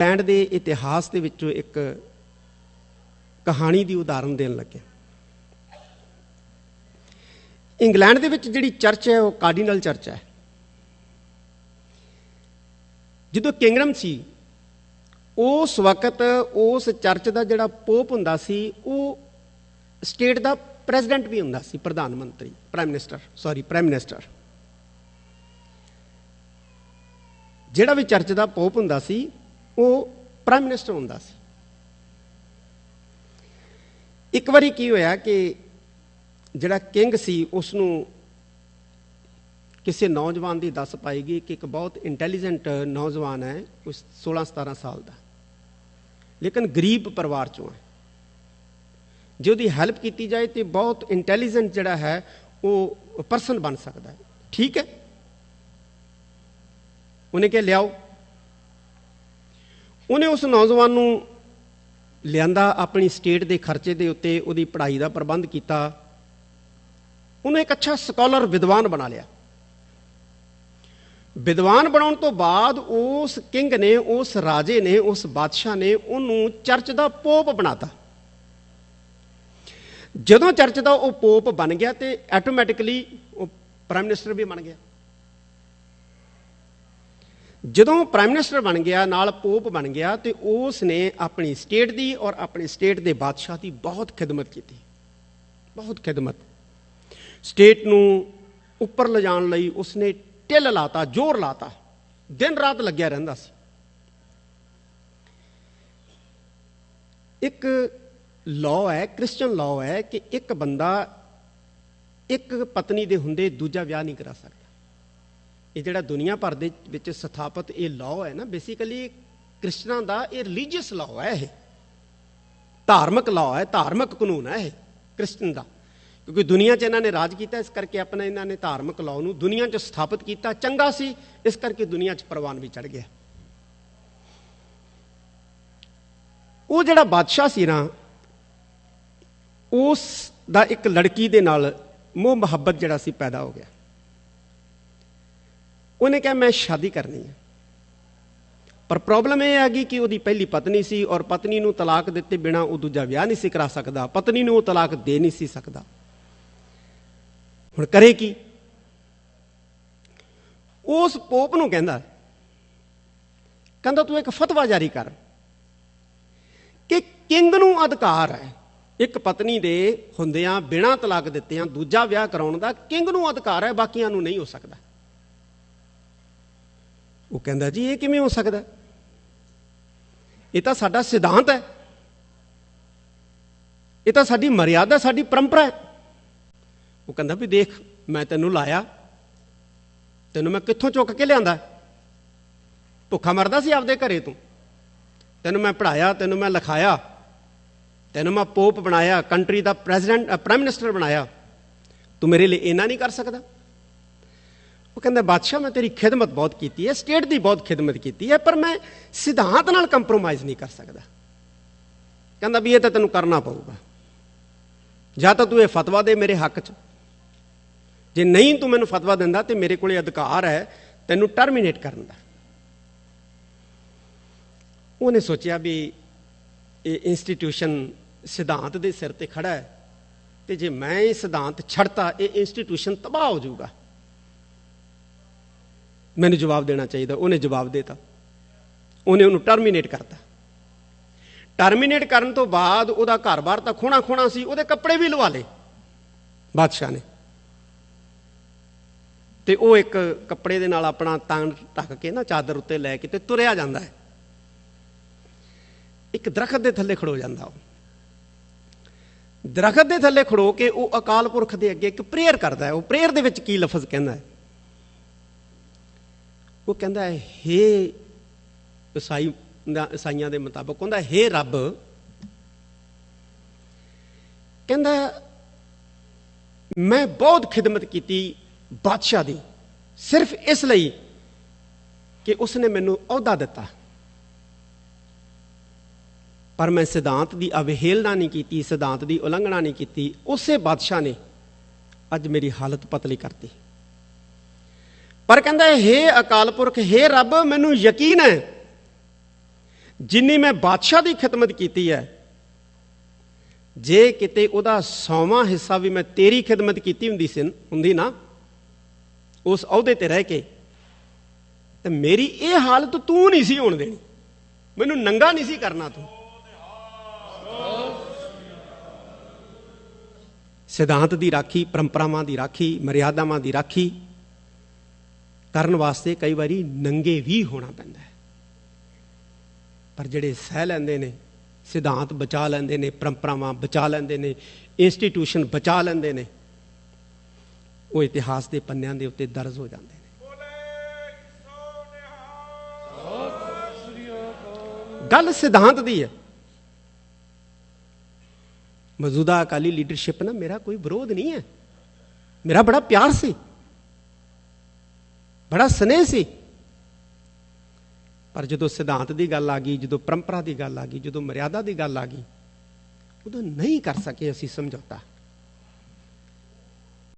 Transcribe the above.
England ਦੇ ਇਤਿਹਾਸ ਦੇ ਵਿੱਚੋਂ ਇੱਕ ਕਹਾਣੀ ਦੀ ਉਦਾਹਰਨ ਦੇਣ ਲੱਗਿਆ। ਇੰਗਲੈਂਡ ਦੇ ਵਿੱਚ ਜਿਹੜੀ ਚਰਚ ਹੈ, ਉਹ ਕਾਰਡੀਨਲ ਚਰਚ ਹੈ। ਜਦੋਂ ਕਿੰਗਡਮ ਸੀ, ਉਸ ਵਕਤ ਉਸ ਚਰਚ ਦਾ ਜਿਹੜਾ ਪੋਪ ਹੁੰਦਾ ਸੀ, ਉਹ ਸਟੇਟ ਦਾ ਪ੍ਰੈਜ਼ੀਡੈਂਟ ਵੀ ਹੁੰਦਾ ਸੀ, ਪ੍ਰਧਾਨ ਮੰਤਰੀ, prime minister, sorry, prime minister. ਜਿਹੜਾ ਵੀ ਚਰਚ ਦਾ ਪੋਪ ਹੁੰਦਾ ਸੀ ਉਹ ਪ੍ਰਾਈਮ ਮਿਨਿਸਟਰ ਹੁੰਦਾ ਸੀ। ਇੱਕ ਵਾਰੀ ਕੀ ਹੋਇਆ ਕਿ ਜਿਹੜਾ ਕਿੰਗ ਸੀ ਉਸ ਨੂੰ ਕਿਸੇ ਨੌਜਵਾਨ ਦੀ ਦੱਸ ਪਾਏਗੀ ਕਿ ਇੱਕ ਬਹੁਤ ਇੰਟੈਲੀਜੈਂਟ ਨੌਜਵਾਨ ਹੈ ਕੋਈ 16 17 ਸਾਲ ਦਾ। ਲੇਕਿਨ ਗਰੀਬ ਪਰਿਵਾਰ ਚੋਂ ਹੈ। ਜੇ ਉਹਦੀ ਹੈਲਪ ਕੀਤੀ ਜਾਏ ਤੇ ਬਹੁਤ ਇੰਟੈਲੀਜੈਂਟ ਜਿਹੜਾ ਹੈ, ਉਹ ਪਰਸਨ ਬਣ ਸਕਦਾ ਹੈ। ਠੀਕ ਹੈ? ਉਹਨੇ ਕਿਹਾ, ਲਿਆਓ। ਉਹਨੇ ਉਸ ਨੌਜਵਾਨ ਨੂੰ ਲਿਆਂਦਾ ਆਪਣੀ ਸਟੇਟ ਦੇ ਖਰਚੇ ਦੇ ਉੱਤੇ ਉਹਦੀ ਪੜ੍ਹਾਈ ਦਾ ਪ੍ਰਬੰਧ ਕੀਤਾ। ਉਹਨੂੰ ਇੱਕ ਅੱਛਾ ਸਕਾਲਰ ਵਿਦਵਾਨ ਬਣਾ ਲਿਆ। ਵਿਦਵਾਨ ਬਣਾਉਣ ਤੋਂ ਬਾਅਦ ਉਸ ਕਿੰਗ ਨੇ, ਉਸ ਰਾਜੇ ਨੇ, ਉਸ ਬਾਦਸ਼ਾਹ ਨੇ ਉਹਨੂੰ ਚਰਚ ਦਾ ਪੋਪ ਬਣਾਤਾ। ਜਦੋਂ ਚਰਚ ਦਾ ਉਹ ਪੋਪ ਬਣ ਗਿਆ ਤੇ ਆਟੋਮੈਟਿਕਲੀ ਉਹ ਪ੍ਰਾਈਮ ਮਿਨਿਸਟਰ ਵੀ ਬਣ ਗਿਆ। ਜਦੋਂ ਪ੍ਰਾਈਮ ਮਿਨਿਸਟਰ ਬਣ ਗਿਆ, ਨਾਲ ਪੋਪ ਬਣ ਗਿਆ, ਤੇ ਉਸ ਨੇ ਆਪਣੀ ਸਟੇਟ ਦੀ ਔਰ ਆਪਣੀ ਸਟੇਟ ਦੇ ਬਾਦਸ਼ਾਹ ਦੀ ਬਹੁਤ ਖਿਦਮਤ ਕੀਤੀ। ਬਹੁਤ ਖਿਦਮਤ। ਸਟੇਟ ਨੂੰ ਉੱਪਰ ਲਿਜਾਣ ਲਈ ਉਸਨੇ ਟਿਲ ਲਾਤਾ, ਜ਼ੋਰ ਲਾਤਾ। ਦਿਨ ਰਾਤ ਲੱਗਿਆ ਰਹਿੰਦਾ ਸੀ। ਇੱਕ ਲਾਅ ਹੈ ਕ੍ਰਿਸਚੀਅਨ ਲਾਅ ਹੈ ਕਿ ਇੱਕ ਬੰਦਾ ਇੱਕ ਪਤਨੀ ਦੇ ਹੁੰਦੇ ਦੂਜਾ ਵਿਆਹ ਨਹੀਂ ਕਰਾ ਸਕਦਾ। ਇਹ ਜਿਹੜਾ ਦੁਨੀਆ ਭਰ ਦੇ ਵਿੱਚ ਸਥਾਪਿਤ ਇਹ ਲਾਅ ਹੈ ਨਾ ਬੇਸਿਕਲੀ ਕ੍ਰਿਸਚਨਾਂ ਦਾ, ਇਹ ਰਿਲੀਜੀਅਸ ਲਾਅ ਹੈ ਇਹ। ਧਾਰਮਿਕ ਲਾਅ ਹੈ, ਧਾਰਮਿਕ ਕਾਨੂੰਨ ਹੈ ਇਹ ਕ੍ਰਿਸਚਨ ਦਾ। ਕਿਉਂਕਿ ਦੁਨੀਆ 'ਚ ਇਹਨਾਂ ਨੇ ਰਾਜ ਕੀਤਾ, ਇਸ ਕਰਕੇ ਆਪਣਾ ਇਹਨਾਂ ਨੇ ਧਾਰਮਿਕ ਲਾਅ ਨੂੰ ਦੁਨੀਆ 'ਚ ਸਥਾਪਿਤ ਕੀਤਾ, ਚੰਗਾ ਸੀ, ਇਸ ਕਰਕੇ ਦੁਨੀਆ 'ਚ ਪ੍ਰਵਾਨ ਵੀ ਚੜ ਗਿਆ। ਉਹ ਜਿਹੜਾ ਬਾਦਸ਼ਾਹ ਸੀ ਨਾ, ਉਸ ਦਾ ਇੱਕ ਲੜਕੀ ਦੇ ਨਾਲ ਮੋਹ ਮੁਹੱਬਤ ਜਿਹੜਾ ਸੀ ਪੈਦਾ ਹੋ ਗਿਆ। ਉਹਨੇ ਕਿਹਾ, ਮੈਂ ਸ਼ਾਦੀ ਕਰਨੀ ਹੈ। ਪਰ ਪ੍ਰੋਬਲਮ ਇਹ ਆ ਗਈ ਕਿ ਉਹਦੀ ਪਹਿਲੀ ਪਤਨੀ ਸੀ ਔਰ ਪਤਨੀ ਨੂੰ ਤਲਾਕ ਦਿੱਤੇ ਬਿਨਾ ਉਹ ਦੂਜਾ ਵਿਆਹ ਨਹੀਂ ਸੀ ਕਰਾ ਸਕਦਾ। ਪਤਨੀ ਨੂੰ ਉਹ ਤਲਾਕ ਦੇ ਨਹੀਂ ਸੀ ਸਕਦਾ। ਹੁਣ ਕਰੇ ਕੀ? ਉਸ ਪੋਪ ਨੂੰ ਕਹਿੰਦਾ ਕਹਿੰਦਾ, ਤੂੰ ਇੱਕ ਫਤਵਾ ਜਾਰੀ ਕਰ ਕਿ ਕਿੰਗ ਨੂੰ ਅਧਿਕਾਰ ਹੈ। ਇੱਕ ਪਤਨੀ ਦੇ ਹੁੰਦਿਆਂ ਬਿਨਾ ਤਲਾਕ ਦਿੱਤਿਆਂ ਦੂਜਾ ਵਿਆਹ ਕਰਾਉਣ ਦਾ ਕਿੰਗ ਨੂੰ ਅਧਿਕਾਰ ਹੈ, ਬਾਕੀਆਂ ਨੂੰ ਨਹੀਂ ਹੋ ਸਕਦਾ। ਉਹ ਕਹਿੰਦਾ ਜੀ, ਇਹ ਕਿਵੇਂ ਹੋ ਸਕਦਾ? ਇਹ ਤਾਂ ਸਾਡਾ ਸਿਧਾਂਤ ਹੈ। ਇਹ ਤਾਂ ਸਾਡੀ ਮਰਿਆਦਾ, ਸਾਡੀ ਪਰੰਪਰਾ ਹੈ। ਉਹ ਕਹਿੰਦਾ ਵੀ ਦੇਖ, ਮੈਂ ਤੈਨੂੰ ਲਾਇਆ। ਤੈਨੂੰ ਮੈਂ ਕਿੱਥੋਂ ਚੁੱਕ ਕੇ ਲਿਆਂਦਾ? ਭੁੱਖਾ ਮਰਦਾ ਸੀ ਆਪਦੇ ਘਰੇ ਤੂੰ। ਤੈਨੂੰ ਮੈਂ ਪੜਾਇਆ ਤੈਨੂੰ ਮੈਂ ਲਿਖਾਇਆ। ਤੈਨੂੰ ਮੈਂ ਪੋਪ ਬਣਾਇਆ, ਕੰਟਰੀ ਦਾ ਪ੍ਰੈਜ਼ੀਡੈਂਟ ਪ੍ਰਾਈਮ ਮਿਨਿਸਟਰ ਬਣਾਇਆ। ਤੂੰ ਮੇਰੇ ਲਈ ਇਹਨਾਂ ਨਹੀਂ ਕਰ ਸਕਦਾ। ਉਹ ਕਹਿੰਦਾ, ਬਾਦਸ਼ਾਹ, ਮੈਂ ਤੇਰੀ ਖਿਦਮਤ ਬਹੁਤ ਕੀਤੀ ਹੈ, ਸਟੇਟ ਦੀ ਬਹੁਤ ਖਿਦਮਤ ਕੀਤੀ ਹੈ, ਪਰ ਮੈਂ ਸਿਧਾਂਤ ਨਾਲ ਕੰਪਰੋਮਾਈਜ਼ ਨਹੀਂ ਕਰ ਸਕਦਾ। ਕਹਿੰਦਾ ਵੀ ਇਹ ਤਾਂ ਤੈਨੂੰ ਕਰਨਾ ਪਊਗਾ। ਜਾਂ ਤਾਂ ਤੂੰ ਇਹ ਫਤਵਾ ਦੇ ਮੇਰੇ ਹੱਕ 'ਚ। ਜੇ ਨਹੀਂ ਤੂੰ ਮੈਨੂੰ ਫਤਵਾ ਦਿੰਦਾ ਤੇ ਮੇਰੇ ਕੋਲੇ ਅਧਿਕਾਰ ਹੈ ਤੈਨੂੰ ਟਰਮੀਨੇਟ ਕਰਨ ਦਾ। ਉਹਨੇ ਸੋਚਿਆ ਵੀ ਇਹ ਇੰਸਟੀਟਿਊਸ਼ਨ ਸਿਧਾਂਤ ਦੇ ਸਿਰ ਤੇ ਖੜਾ ਹੈ ਤੇ ਜੇ ਮੈਂ ਇਹ ਸਿਧਾਂਤ ਛੱਡਤਾ, ਇਹ ਇੰਸਟੀਟਿਊਸ਼ਨ ਤਬਾਹ ਹੋ ਜਾਊਗਾ। ਮੈਨੂੰ ਜਵਾਬ ਦੇਣਾ ਚਾਹੀਦਾ। ਉਹਨੇ ਜਵਾਬ ਦਿੱਤਾ। ਉਹਨੇ ਉਹਨੂੰ ਟਰਮੀਨੇਟ ਕਰਤਾ। ਟਰਮੀਨੇਟ ਕਰਨ ਤੋਂ ਬਾਅਦ ਉਹਦਾ ਘਰ-ਬਾਰ ਤਾਂ ਖੋਣਾ ਖੋਣਾ ਸੀ, ਉਹਦੇ ਕੱਪੜੇ ਵੀ ਲਵਾ ਲਏ ਬਾਦਸ਼ਾਹ ਨੇ। ਤੇ ਉਹ ਇੱਕ ਕੱਪੜੇ ਦੇ ਨਾਲ ਆਪਣਾ ਤਨ ਢੱਕ ਕੇ ਨਾ ਚਾਦਰ ਉੱਤੇ ਲੈ ਕੇ ਤੇ ਤੁਰਿਆ ਜਾਂਦਾ ਹੈ। ਇੱਕ ਦਰਖਤ ਦੇ ਥੱਲੇ ਖੜੋ ਜਾਂਦਾ ਉਹ। ਦਰਖਤ ਦੇ ਥੱਲੇ ਖੜੋ ਕੇ ਉਹ ਅਕਾਲ ਪੁਰਖ ਦੇ ਅੱਗੇ ਇੱਕ ਪ੍ਰੇਅਰ ਕਰਦਾ ਹੈ। ਉਹ ਪ੍ਰੇਅਰ ਦੇ ਵਿੱਚ ਕੀ ਲਫ਼ਜ਼ ਕਹਿੰਦਾ ਹੈ? ਉਹ ਕਹਿੰਦਾ, ਹੇ ਈਸਾਈ ਈਸਾਈਆਂ ਦੇ ਮੁਤਾਬਕ ਕਹਿੰਦਾ, ਹੇ ਰੱਬ। ਕਹਿੰਦਾ, ਮੈਂ ਬਹੁਤ ਖਿਦਮਤ ਕੀਤੀ ਬਾਦਸ਼ਾਹ ਦੀ, ਸਿਰਫ ਇਸ ਲਈ ਕਿ ਉਸਨੇ ਮੈਨੂੰ ਅਹੁਦਾ ਦਿੱਤਾ। ਪਰ ਮੈਂ ਸਿਧਾਂਤ ਦੀ ਅਵਹੇਲਨਾ ਨਹੀਂ ਕੀਤੀ, ਸਿਧਾਂਤ ਦੀ ਉਲੰਘਣਾ ਨਹੀਂ ਕੀਤੀ, ਉਸੇ ਬਾਦਸ਼ਾਹ ਨੇ ਅੱਜ ਮੇਰੀ ਹਾਲਤ ਪਤਲੀ ਕਰਤੀ। ਪਰ ਕਹਿੰਦਾ, ਹੇ ਅਕਾਲ ਪੁਰਖ, ਹੇ ਰੱਬ, ਮੈਨੂੰ ਯਕੀਨ ਹੈ, ਜਿੰਨੀ ਮੈਂ ਬਾਦਸ਼ਾਹ ਦੀ ਖਿਦਮਤ ਕੀਤੀ ਹੈ, ਜੇ ਕਿਤੇ ਉਹਦਾ ਸੌਵਾਂ ਹਿੱਸਾ ਵੀ ਮੈਂ ਤੇਰੀ ਖਿਦਮਤ ਕੀਤੀ ਹੁੰਦੀ ਸੀ, ਹੁੰਦੀ ਨਾ, ਉਸ ਅਹੁਦੇ ਤੇ ਰਹਿ ਕੇ, ਤੇ ਮੇਰੀ ਇਹ ਹਾਲਤ ਤੂੰ ਨਹੀਂ ਸੀ ਹੋਣ ਦੇਣੀ, ਮੈਨੂੰ ਨੰਗਾ ਨਹੀਂ ਸੀ ਕਰਨਾ ਤੂੰ। ਸਿਧਾਂਤ ਦੀ ਰਾਖੀ, ਪਰੰਪਰਾਵਾਂ ਦੀ ਰਾਖੀ, ਮਰਿਆਦਾਵਾਂ ਦੀ ਰਾਖੀ ਕਰਨ ਵਾਸਤੇ ਕਈ ਵਾਰੀ ਨੰਗੇ ਵੀ ਹੋਣਾ ਪੈਂਦਾ ਹੈ। ਪਰ ਜਿਹੜੇ ਸਹਿ ਲੈਂਦੇ ਨੇ, ਸਿਧਾਂਤ ਬਚਾ ਲੈਂਦੇ ਨੇ, ਪਰੰਪਰਾਵਾਂ ਬਚਾ ਲੈਂਦੇ ਨੇ ਇੰਸਟੀਟਿਊਸ਼ਨ ਬਚਾ ਲੈਂਦੇ ਨੇ, ਉਹ ਇਤਿਹਾਸ ਦੇ ਪੰਨਿਆਂ ਦੇ ਉੱਤੇ ਦਰਜ ਹੋ ਜਾਂਦੇ ਨੇ। ਗੱਲ ਸਿਧਾਂਤ ਦੀ ਹੈ। ਮੌਜੂਦਾ ਅਕਾਲੀ ਲੀਡਰਸ਼ਿਪ ਨਾਲ ਮੇਰਾ ਕੋਈ ਵਿਰੋਧ ਨਹੀਂ ਹੈ। ਮੇਰਾ ਬੜਾ ਪਿਆਰ ਸੀ। ਬੜਾ ਸਨੇਹ ਸੀ। ਪਰ ਜਦੋਂ ਸਿਧਾਂਤ ਦੀ ਗੱਲ ਆ ਗਈ, ਜਦੋਂ ਪਰੰਪਰਾ ਦੀ ਗੱਲ ਆ ਗਈ, ਜਦੋਂ ਮਰਿਆਦਾ ਦੀ ਗੱਲ ਆ ਗਈ, ਉਦੋਂ ਨਹੀਂ ਕਰ ਸਕੇ ਅਸੀਂ ਸਮਝੌਤਾ।